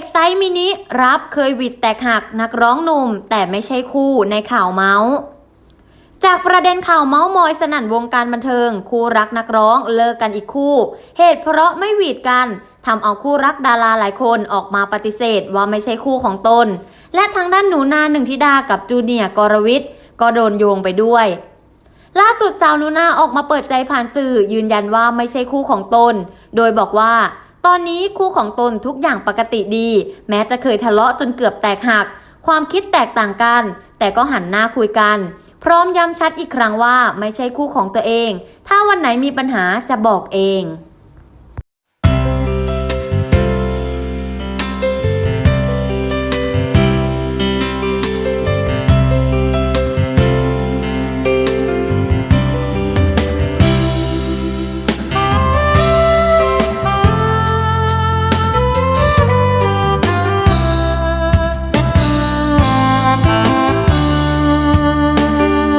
กไซส์มินิรับเคยวิดแตกหักนักร้องหนุ่ม แต่ไม่ใช่คู่ในข่าวเมาส์จากประเด็นข่าวเมาส์มอยสนั่นวงการบันเทิง คู่รักนักร้องเลิกกันอีกคู่ เหตุเพราะไม่หวีดกันทำเอาคู่รักดาราหลายคนออกมาปฏิเสธว่าไม่ใช่คู่ของตน และทางด้านหนูนาหนึ่งธิดากับจูเนียกรวิทย์ก็โดนโยงไปด้วย ล่าสุดสาวนูนาออกมาเปิดใจผ่านสื่อยืนยันว่าไม่ใช่คู่ของตน โดยบอกว่า ตอนนี้คู่ของตนทุกอย่างปกติดี แม้จะเคยทะเลาะจนเกือบแตกหัก ความคิดแตกต่างกัน แต่ก็หันหน้าคุยกัน พร้อมย้ำชัดอีกครั้งว่าไม่ใช่คู่ของตัวเอง ถ้าวันไหนมีปัญหาจะบอกเอง